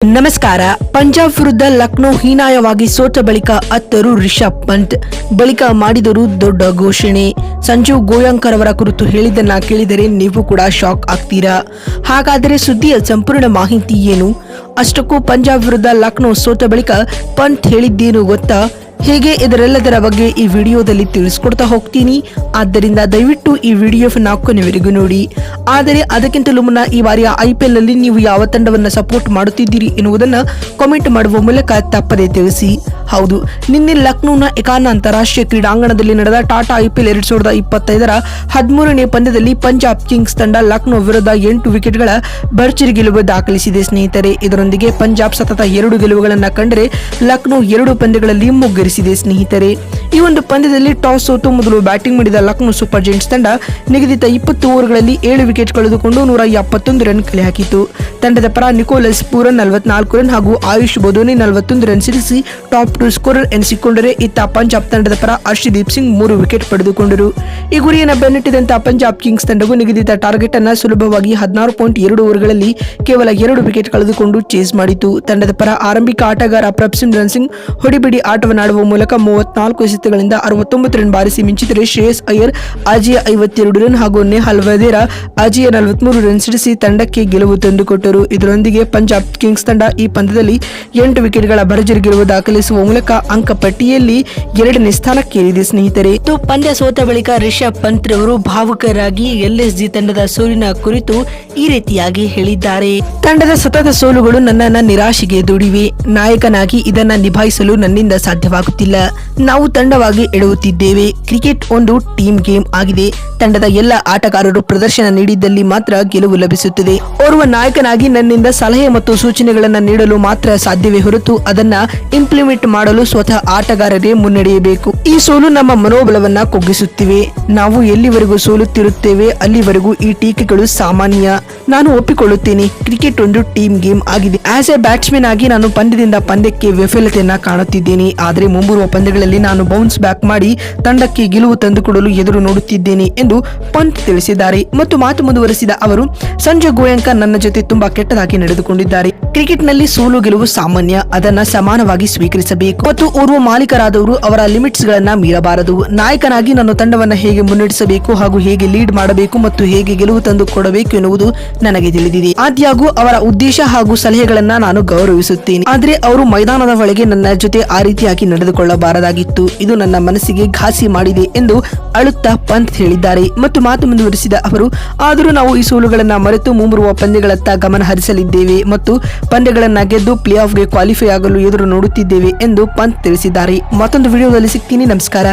ನಮಸ್ಕಾರ. ಪಂಜಾಬ್ ವಿರುದ್ಧ ಲಕ್ನೋ ಹೀನಾಯವಾಗಿ ಸೋತ ಬಳಿಕ ಅತ್ತರು ರಿಷಬ್ ಪಂತ್. ಬಳಿಕ ಮಾಡಿದರು ದೊಡ್ಡ ಘೋಷಣೆ. ಸಂಜೀವ್ ಗೋಯಂಕರ್ ಅವರ ಕುರಿತು ಹೇಳಿದ್ದನ್ನ ಕೇಳಿದರೆ ನೀವು ಕೂಡ ಶಾಕ್ ಆಗ್ತೀರಾ? ಹಾಗಾದರೆ ಸುದ್ದಿಯ ಸಂಪೂರ್ಣ ಮಾಹಿತಿ ಏನು? ಅಷ್ಟಕ್ಕೂ ಪಂಜಾಬ್ ವಿರುದ್ಧ ಲಕ್ನೋ ಸೋತ ಬಳಿಕ ಪಂತ್ ಹೇಳಿದ್ದೇನು ಗೊತ್ತಾ? ಹೇಗೆ ಇದರೆಲ್ಲದರ ಬಗ್ಗೆ ಈ ವಿಡಿಯೋದಲ್ಲಿ ತಿಳಿಸ್ಕೊಡ್ತಾ ಹೋಗ್ತೀನಿ. ಆದ್ದರಿಂದ ದಯವಿಟ್ಟು ಈ ವಿಡಿಯೋ ಕೊನೆವರೆಗೂ ನೋಡಿ. ಆದರೆ ಅದಕ್ಕಿಂತಲೂ ಮುನ್ನ ಈ ಬಾರಿಯ ಐ ಪಿ ಅಲ್ಲಿ ನೀವು ಯಾವ ತಂಡವನ್ನು ಸಪೋರ್ಟ್ ಮಾಡುತ್ತಿದ್ದೀರಿ ಎನ್ನುವುದನ್ನು ಕಾಮೆಂಟ್ ಮಾಡುವ ಮೂಲಕ ತಪ್ಪದೆ ತಿಳಿಸಿ. ಹೌದು. ನಿನ್ನೆ ಲಕ್ನೋನ ಎಕಾನ ಅಂತಾರಾಷ್ಟ್ರೀಯ ಕ್ರೀಡಾಂಗಣದಲ್ಲಿ ನಡೆದ ಟಾಟಾ ಐಪಿಎಲ್ ಎರಡ್ ಸಾವಿರದ ಇಪ್ಪತ್ತೈದರ ಹದಿಮೂರನೇ ಪಂದ್ಯದಲ್ಲಿ ಪಂಜಾಬ್ ಕಿಂಗ್ಸ್ ತಂಡ ಲಕ್ನೋ ವಿರುದ್ಧ ಎಂಟು ವಿಕೆಟ್ಗಳ ಭರ್ಜರಿ ಗೆಲುವು ದಾಖಲಿಸಿದೆ, ಸ್ನೇಹಿತರೆ. ಇದರೊಂದಿಗೆ ಪಂಜಾಬ್ ಸತತ ಎರಡು ಗೆಲುವುಗಳನ್ನು ಕಂಡರೆ ಲಕ್ನೋ ಎರಡು ಪಂದ್ಯಗಳಲ್ಲಿ ಮುಗ್ಗರಿಸಿದೆ, ಸ್ನೇಹಿತರೆ. ಈ ಒಂದು ಪಂದ್ಯದಲ್ಲಿ ಟಾಸ್ ಸೋತು ಮೊದಲು ಬ್ಯಾಟಿಂಗ್ ಮಾಡಿದ ಲಕ್ನೋ ಸೂಪರ್ ಜೈಂಟ್ಸ್ ತಂಡ ನಿಗದಿತ ಇಪ್ಪತ್ತು ಓವರ್ಗಳಲ್ಲಿ ಏಳು ವಿಕೆಟ್ ಕಳೆದುಕೊಂಡು ನೂರ ಎಪ್ಪತ್ತೊಂದು ರನ್ ಕಲೆ ಹಾಕಿತು ತಂಡದ ಪರ ನಿಕೋಲಸ್ ಪೂರನ್ ನಲವತ್ನಾಲ್ಕು ರನ್ ಹಾಗೂ ಆಯುಷ್ ಬೋಧೋನಿ ನಲವತ್ತೊಂದು ರನ್ ಸಿಡಿಸಿ ಟಾಪ್ ಟು ಸ್ಕೋರರ್ ಎನಿಸಿಕೊಂಡರೆ ಇತ್ತ ಪಂಜಾಬ್ ತಂಡದ ಪರ ಹರ್ಷದೀಪ್ ಸಿಂಗ್ ಮೂರು ವಿಕೆಟ್ ಪಡೆದುಕೊಂಡರು. ಈ ಗುರಿಯನ್ನು ಬೆನ್ನಟ್ಟಿದಂತಹ ಪಂಜಾಬ್ ಕಿಂಗ್ಸ್ ತಂಡವು ನಿಗದಿತ ಟಾರ್ಗೆಟ್ ಅನ್ನು ಸುಲಭವಾಗಿ ಹದಿನಾರು ಪಾಯಿಂಟ್ ಎರಡು ಓವರ್ಗಳಲ್ಲಿ ಕೇವಲ ಎರಡು ವಿಕೆಟ್ ಕಳೆದುಕೊಂಡು ಚೇಸ್ ಮಾಡಿತು ತಂಡದ ಪರ ಆರಂಭಿಕ ಆಟಗಾರ ಪ್ರಭ್ಸಿಮ್ ರನ್ ಸಿಂಗ್ ಹೊಡಿಬಿಡಿ ಆಟವನ್ನಾಡುವ ಮೂಲಕ ಮೂವತ್ನಾಲ್ಕು ಎಸೆತಗಳಿಂದ ಅರವತ್ತೊಂಬತ್ತು ರನ್ ಬಾರಿಸಿ ಮಿಂಚಿದರೆ ಶ್ರೇಯಸ್ ಅಯ್ಯರ್ ಅಜಿಯ ಐವತ್ತೆರಡು ರನ್ ಹಾಗೂ ನೆಹಲ್ ವದೇರಾ ಅಜಿಯ ನಲವತ್ಮೂರು ರನ್ ಸಿಡಿಸಿ ತಂಡಕ್ಕೆ ಗೆಲುವು ತಂದುಕೊಟ್ಟರು. ಇದರೊಂದಿಗೆ ಪಂಜಾಬ್ ಕಿಂಗ್ಸ್ ತಂಡ ಈ ಪಂದ್ಯದಲ್ಲಿ ಎಂಟು ವಿಕೆಟ್ಗಳ ಭರ್ಜರಿ ಗೆಲುವು ದಾಖಲಿಸುವ ಮೂಲಕ ಅಂಕ ಪಟ್ಟಿಯಲ್ಲಿ ಎರಡನೇ ಸ್ಥಾನಕ್ಕೇರಿದೆ ಸ್ನೇಹಿತರೆ. ಇದು ಪಂದ್ಯ ಸೋತ ಬಳಿಕ ರಿಷಬ್ ಪಂತ್ ರವರು ಭಾವುಕರಾಗಿ ಎಲ್ಎಸ್ಜಿ ತಂಡದ ಸೋಲಿನ ಕುರಿತು ಈ ರೀತಿಯಾಗಿ ಹೇಳಿದ್ದಾರೆ. ತಂಡದ ಸತತ ಸೋಲುಗಳು ನನ್ನನ್ನ ನಿರಾಶೆಗೆ ದುಡಿವೆ. ನಾಯಕನಾಗಿ ಇದನ್ನ ನಿಭಾಯಿಸಲು ನನ್ನಿಂದ ಸಾಧ್ಯವಾಗುತ್ತಿಲ್ಲ. ನಾವು ತಂಡವಾಗಿ ಎಡುತ್ತಿದ್ದೇವೆ ಕ್ರಿಕೆಟ್ ಒಂದು ಟೀಮ್ ಗೇಮ್ ಆಗಿದೆ. ತಂಡದ ಎಲ್ಲ ಆಟಗಾರರು ಪ್ರದರ್ಶನ ನೀಡಿದ್ದಲ್ಲಿ ಮಾತ್ರ ಗೆಲುವು ಲಭಿಸುತ್ತದೆ. ಓರ್ವ ನಾಯಕನಾಗಿ ನನ್ನಿಂದ ಸಲಹೆ ಮತ್ತು ಸೂಚನೆಗಳನ್ನು ನೀಡಲು ಮಾತ್ರ ಸಾಧ್ಯವೇ ಹೊರತು ಅದನ್ನ ಇಂಪ್ಲಿಮೆಂಟ್ ಮಾಡಲು ಸ್ವತಃ ಆಟಗಾರರೇ ಮುನ್ನಡೆಯಬೇಕು. ಈ ಸೋಲು ನಮ್ಮ ಮನೋಬಲವನ್ನ ಕುಗ್ಗಿಸುತ್ತಿವೆ. ನಾವು ಎಲ್ಲಿವರೆಗೂ ಸೋಲುತ್ತಿರುತ್ತೇವೆ, ಅಲ್ಲಿವರೆಗೂ ಈ ಟೀಕೆಗಳು ಸಾಮಾನ್ಯ. ನಾನು ಒಪ್ಪಿಕೊಳ್ಳುತ್ತೇನೆ, ಕ್ರಿಕೆಟ್ ಒಂದು ಟೀಮ್ ಗೇಮ್ ಆಗಿದೆ. ಆಸ್ ಎ ಬ್ಯಾಟ್ಸ್ಮನ್ ಆಗಿ ನಾನು ಪಂದ್ಯದಿಂದ ಪಂದ್ಯಕ್ಕೆ ವಿಫಲತೆಯನ್ನ ಕಾಣುತ್ತಿದ್ದೇನೆ. ಆದರೆ ಮುಂಬರುವ ಪಂದ್ಯಗಳಲ್ಲಿ ನಾನು ಬೌನ್ಸ್ ಬ್ಯಾಕ್ ಮಾಡಿ ತಂಡಕ್ಕೆ ಗೆಲುವು ತಂದುಕೊಡಲು ಎದುರು ನೋಡುತ್ತಿದ್ದೇನೆ ಎಂದು ಪಂತ್ ತಿಳಿಸಿದ್ದಾರೆ. ಮತ್ತು ಮಾತು ಮುಂದುವರೆಸಿದ ಅವರು, ಸಂಜೆ ಗೋಯಂಕ ನನ್ನ ಜೊತೆ ತುಂಬಾ ಕೆಟ್ಟದಾಗಿ ನಡೆದುಕೊಂಡಿದ್ದಾರೆ. ಕ್ರಿಕೆಟ್ನಲ್ಲಿ ಸೋಲು ಗೆಲುವು ಸಾಮಾನ್ಯ, ಅದನ್ನ ಸಮಾನವಾಗಿ ಸ್ವೀಕರಿಸಬೇಕು. ಮತ್ತು ಓರ್ವ ಮಾಲೀಕರಾದವರು ಅವರ ಲಿಮಿಟ್ಸ್ ಗಳನ್ನ ಮೀರಬಾರದು. ನಾಯಕನಾಗಿ ನನ್ನ ತಂಡವನ್ನ ಹೇಗೆ ಮುನ್ನಡೆಸಬೇಕು ಹಾಗೂ ಹೇಗೆ ಲೀಡ್ ಮಾಡಬೇಕು ಮತ್ತು ಹೇಗೆ ಗೆಲುವು ತಂದು ಕೊಡಬೇಕು ಎನ್ನುವುದು ನನಗೆ ತಿಳಿದಿದೆ. ಆದ್ಯಾಗೂ ಅವರ ಉದ್ದೇಶ ಹಾಗೂ ಸಲಹೆಗಳನ್ನ ನಾನು ಗೌರವಿಸುತ್ತೇನೆ. ಆದರೆ ಅವರು ಮೈದಾನದ ಒಳಗೆ ನನ್ನ ಜೊತೆ ಆ ರೀತಿಯಾಗಿ ನಡೆದುಕೊಳ್ಳಬಾರದಾಗಿತ್ತು. ಇದು ನನ್ನ ಮನಸ್ಸಿಗೆ ಘಾಸಿ ಮಾಡಿದೆ ಎಂದು ಅಳುತ್ತಾ ಪಂತ್ ಹೇಳಿದ್ದಾರೆ. ಮತ್ತು ಮಾತು ಮುಂದುವರಿಸಿದ ಅವರು, ಆದರೂ ನಾವು ಈ ಸೋಲುಗಳನ್ನು ಮರೆತು ಮುಂಬರುವ ಪಂದ್ಯಗಳತ್ತ ಗಮನ ಹರಿಸಲಿದ್ದೇವೆ ಮತ್ತು ಪಂದ್ಯಗಳನ್ನ ಗೆದ್ದು ಪ್ಲೇ ಆಫ್ಗೆ ಕ್ವಾಲಿಫೈ ಆಗಲು ಎದುರು ನೋಡುತ್ತಿದ್ದೇವೆ ಎಂದು ಪಂತ್ ತಿಳಿಸಿದ್ದಾರೆ. ಮತ್ತೊಂದು ವಿಡಿಯೋದಲ್ಲಿ ಸಿಗ್ತೀನಿ. ನಮಸ್ಕಾರ.